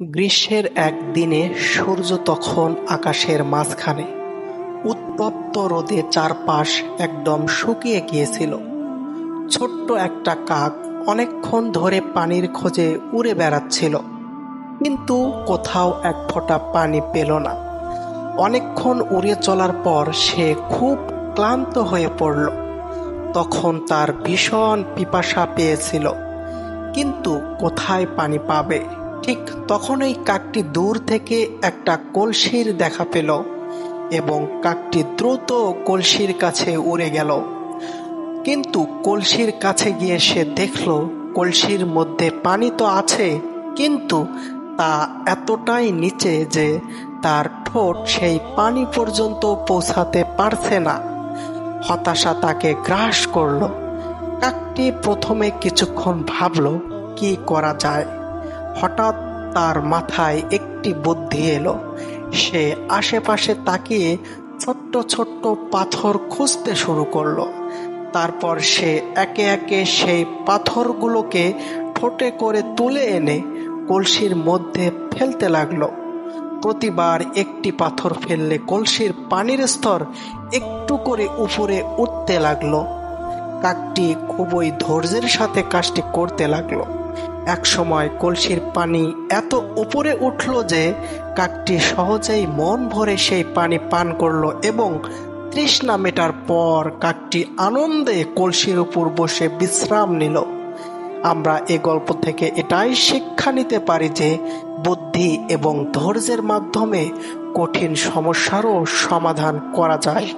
গ্রীষ্মের একদিনে সূর্য তখন আকাশের মাঝখানে উত্তপ্ত রোদে চারপাশ একদম শুকিয়ে গিয়েছিল। ছোট্ট একটা কাক অনেকক্ষণ ধরে পানির খোঁজে উড়ে বেড়াচ্ছিল, কিন্তু কোথাও এক ফোঁটা পানি পেল না। অনেকক্ষণ উড়ে চলার পর সে খুব ক্লান্ত হয়ে পড়ল। তখন তার ভীষণ পিপাসা পেয়েছিল, কিন্তু কোথায় পানি পাবে? ঠিক তখনই কাকটি দূর থেকে একটা কলসির দেখা পেল এবং কাকটি দ্রুত কলসির কাছে উড়ে গেল। কিন্তু কলসির কাছে গিয়ে সে দেখল, কলসির মধ্যে পানি তো আছে, কিন্তু তা এতটাই নিচে যে তার ঠোঁট সেই পানি পর্যন্ত পৌঁছাতে পারছে না। হতাশা তাকে গ্রাস করল। কাকটি প্রথমে কিছুক্ষণ ভাবল, কি করা যায়? হঠাৎ তার মাথায় একটি বুদ্ধি এলো। সে আশেপাশে তাকিয়ে ছোট্ট ছোট্ট পাথর খুঁজতে শুরু করল। তারপর সে একে একে সেই পাথরগুলোকে ঠোঁটে করে তুলে এনে কলসির মধ্যে ফেলতে লাগল। প্রতিবার একটি পাথর ফেললে কলসির পানির স্তর একটু করে উপরে উঠতে লাগল। কাকটি খুবই ধৈর্যের সাথে কাজটি করতে লাগল। এক সময় কলসির পানি এত উপরে উঠল যে কাকটি সহজেই মন ভরে সেই পানি পান করল এবং তৃষ্ণা মেটার পর কাকটি আনন্দে কলসির উপর বসে বিশ্রাম নিল। আমরা এ গল্প থেকে এটাই শিক্ষা নিতে পারি যে বুদ্ধি এবং ধৈর্যের মাধ্যমে কঠিন সমস্যারও সমাধান করা যায়।